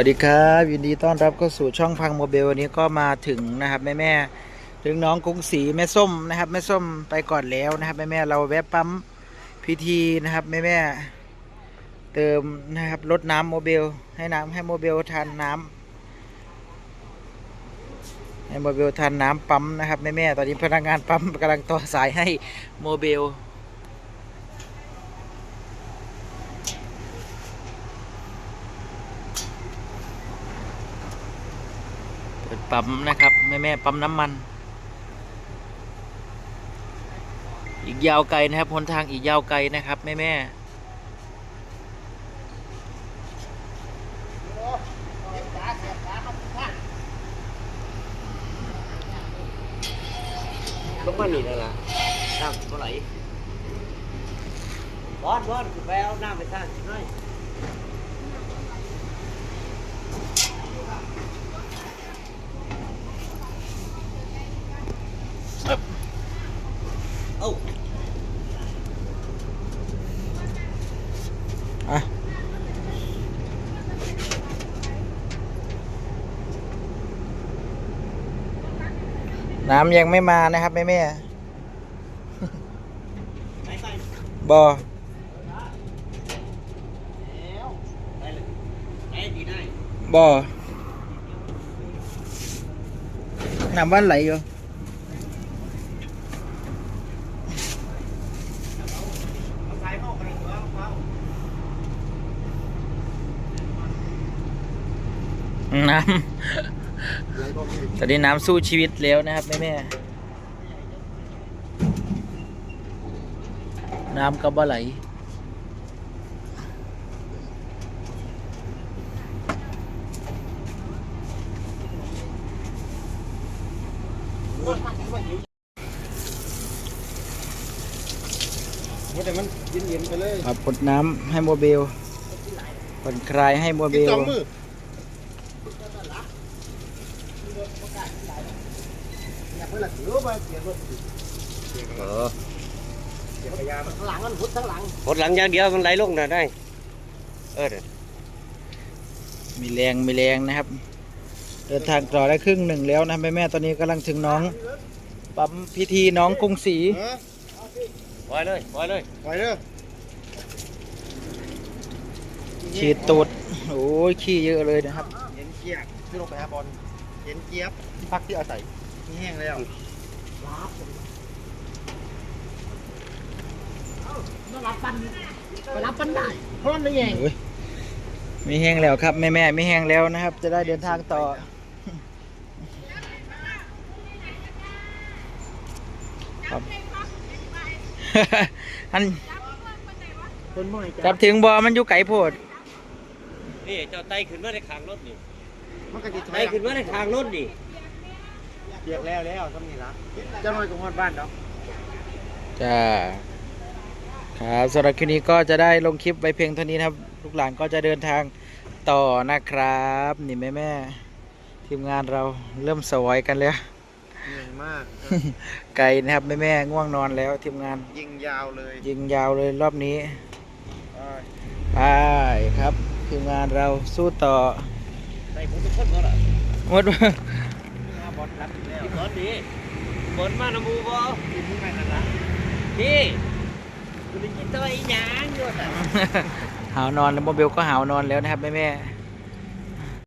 สวัสดีครับยินดีต้อนรับเข้าสู่ช่องพังโมเบลวันนี้ก็มาถึงนะครับแม่แม่ถึงน้องกรุงศรีแม่ส้มนะครับแม่ส้มไปก่อนแล้วนะครับแม่แม่เราแวะปั๊มพีทีนะครับแม่แม่เติมนะครับรดน้ำโมเบลให้น้ำให้โมเบลทานน้ำให้โมเบลทานน้ำปั๊มนะครับแม่แม่ตอนนี้พนักงานปั๊มกำลังต่อสายให้โมเบล เปิดปั๊มนะครับแม่แม่ปั๊มน้ำมัน อีกยาวไกลนะครับหนทางอีกยาวไกลนะครับแม่แม่ๆลงมาหนีแล้วล่ะน้ำเท่าไหร่บอสบอสคือไปเอาน้ำไปท่านหน่อย เอ้าอะน้ำยังไม่มานะครับแม่แม่ไหนไปๆบอแล้วไปเลยไหนดีได้บอน้ำวันไหลอยู่ เอาสายเข้าไปเลยเอาเอา น้ำ ตอนนี้น้ำสู้ชีวิตแล้วนะครับแม่แม่ๆน้ำก็บ่ไหลแต่มันเย็นๆไปเลยครับพดน้ำให้โมเบลผ่อนคลายให้โมเบกินล สองมืออยากไปหลักรู้ป่ะ เสียรถเออเสียพยามันข้างหลังมันพุททั้งหลังหดหลังอย่างเดียวมันไหลลงน่ะได้ เออเด้อมีแรงมีแรงนะครับ เดินทางต่อได้ครึ่งหนึ่งแล้วนะแม่แม่ๆตอนนี้กำลังถึงน้องปั๊มพิธีน้องกรุงศรีเออปล่อยเลยปล่อยเลยปล่อยเด้อฉีดตูดโอ้ยขี้เยอะเลยนะครับ เย็นเกียกขึ้นลงไปหาบอลเย็นเจี๊ยบพักที่อาศัย นี่แห้งแล้วไปรับปันได้เพราะมันไม่แยงโอ้ยไม่แห้งแล้วครับแม่แม่ๆไม่แห้งแล้วนะครับ จะได้เดินทางต่อครับอันคนม่อยจับถึงบอมันอยู่ไกลโพดนี่เจ้าไต่ขึ้นมาในคางรถนี่มันก็จะไต่ขึ้นมาในคางรถนี่ เกียกแล้วแล้วทำนี่ละเจ้าน้อยกับฮอดบ้านเนาะจ้าครับสำหรับคลิปนี้ก็จะได้ลงคลิปไว้เพียงเท่านี้นะครับ ลูกหลานก็จะเดินทางต่อนะครับ นี่แม่แม่ๆทีมงานเราเริ่มสวยกันแล้วเหนื่อยมากไกลนะครับแม่แม่ๆง่วงนอนแล้วทีมงานยิงยาวเลย ยิงยาวเลยรอบนี้เออไปครับทีมงานเราสู้ต่อไต่ผมทุกคนก็ล่ะหมดหาบ อลรับอีกแล้วพี่บอลดีบอลมานะมูบอกินที่ไหนนั่นละพี่กูได้กินตัวอีหยังอยู่แต่หาวนอนแล้วโมเบลก็หาวนอนแล้วนะครับแม่แม่ๆ